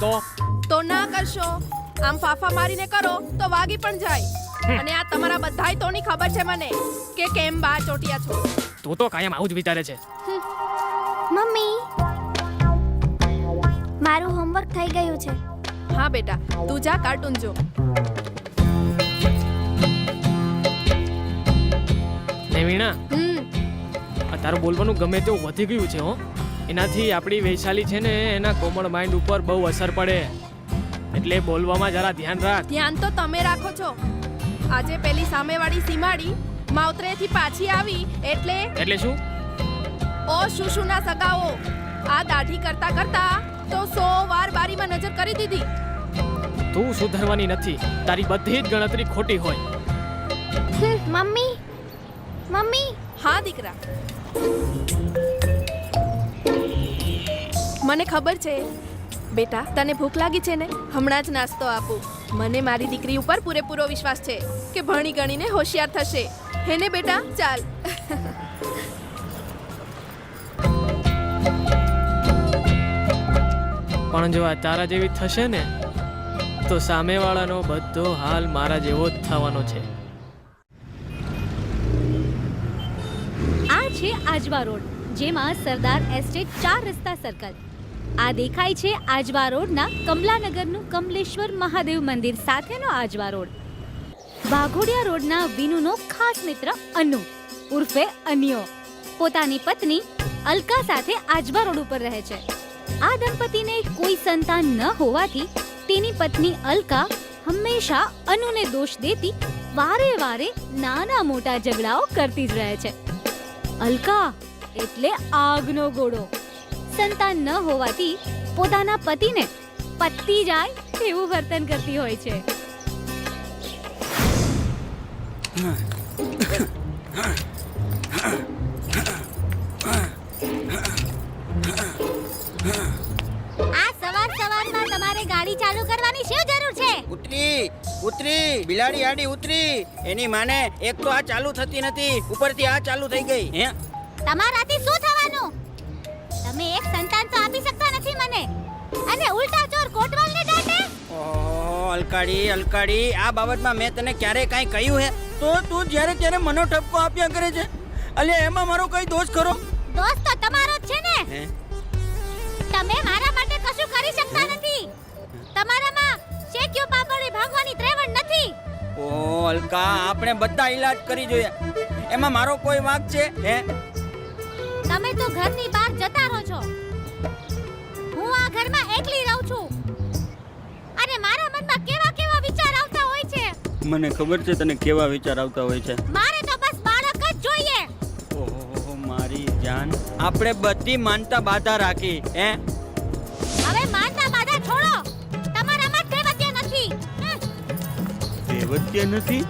તો? તો ના કરશો. આમ ફાફા મારીને કરો તો વાગી પણ જાય. અને આ તમારા બધાય તોની ખબર છે મને કે કેમ બા ચોટિયા છો. તું તો કાયમ આવું જ વિચારે છે. મમ્મી. મારું હોમવર્ક થઈ ગયું છે. હા બેટા તું જા કાર્ટૂન જો. ને વીણા તારું બોલવાનું ગમે તેવું વધી ગયું છે હો. એનાથી આપણી વૈશાલી છે ને એના કોમળ માઇન્ડ ઉપર બહુ અસર પડે. એટલે બોલવામાં જરા ધ્યાન રાખ. ધ્યાન તો તમે રાખો છો. આજે પેલી સામેવાળી સીમાડી માવતરેથી પાછી આવી એટલે એટલે શું? ઓ શુશુના સગાઓ આ દાઢી કરતા કરતા તો સો વાર બારીમાં નજર કરી દીધી. તું સુધરવાની નથી. તારી બધી જ ગણતરી ખોટી હોય. Mummy mummy. હા દીકરા. મને ખબર છે. બેટા તને ભૂખ લાગી છે ને? હમણાં જ નાસ્તો આપું. મને મારી દીકરી ઉપર પૂરેપૂરો વિશ્વાસ છે કે ભણી ગણીને હોશિયાર થશે. હેને બેટા? ચાલ. પણ જો આ તારા જેવી થશે ને તો સામેવાળાનો બધો હાલ મારા જેવો જ થવાનો છે. આ છે આજવા રોડ જેમાં સરદાર એસ્ટેટ ચાર રસ્તા સર્કલ આ દેખાય છે આજવા રોડના કમલાનગરનું કમલેશ્વર મહાદેવ મંદિર સાથેનો આજવા રોડ. વાઘોડિયા રોડના વિનુનો ખાસ મિત્ર અનુ, ઉર્ફે અન્યો. પોતાની પત્ની અલકા સાથે આજવા રોડ ઉપર રહે છે. આ દંપતીને કોઈ સંતાન ન હોવાથી તેની પત્ની અલકા હંમેશા અનુને દોષ દેતી વારે વારે નાના મોટા ઝઘડાઓ કરતી જ રહે છે. અલકા, એટલે આગનો ગોળો સંતાન ન હોવાથી પોતાના પતિને પત્તી જાય એવું વર્તન કરતી હોય છે. આ સવાર સવારમાં તમારે ગાડી ચાલુ કરવાની શું જરૂર છે? ઉતરી ઉતરી બિલાડી આડી ઉતરી. એની માને એક તો આ ચાલુ થતી નથી ઉપરથી આ ચાલુ થઈ ગઈ. હે? તમારાથી શું થવાનું? અલકાડી અલકાડી આ બાબતમાં મેં તને ક્યારે કાંઈ કહ્યું હે? તો તું જ્યારે ત્યારે મનો ઠપકો આપ્યા કરે છે. અલે એમાં મારો કઈ દોષ ખરો? દોષ તો તમારો જ છે ને. તમે મારા માટે કશું કરી શકતા નથી. તમારામાં શેક્યો પાપડી ભાગવાની ત્રેવડ નથી. ઓ અલકા આપણે બધા ઈલાજ કરી જોઈએ. એમાં મારો કોઈ વાંક છે? હે? તમે તો ઘરની બહાર જતા રહો છો. હું આ ઘરમાં એકલી રહું છું. અને મારા મને ખબર છે તને કેવા વિચાર આવતા હોય છે. મારે તો બસ બાળક જ જોઈએ. ઓહો મારી જાન. આપણે બધી માનતા બાધા રાખી હે? હવે માનતા બાધા છોડો. તમારામાં દેવત્ય નથી. દેવત્ય નથી?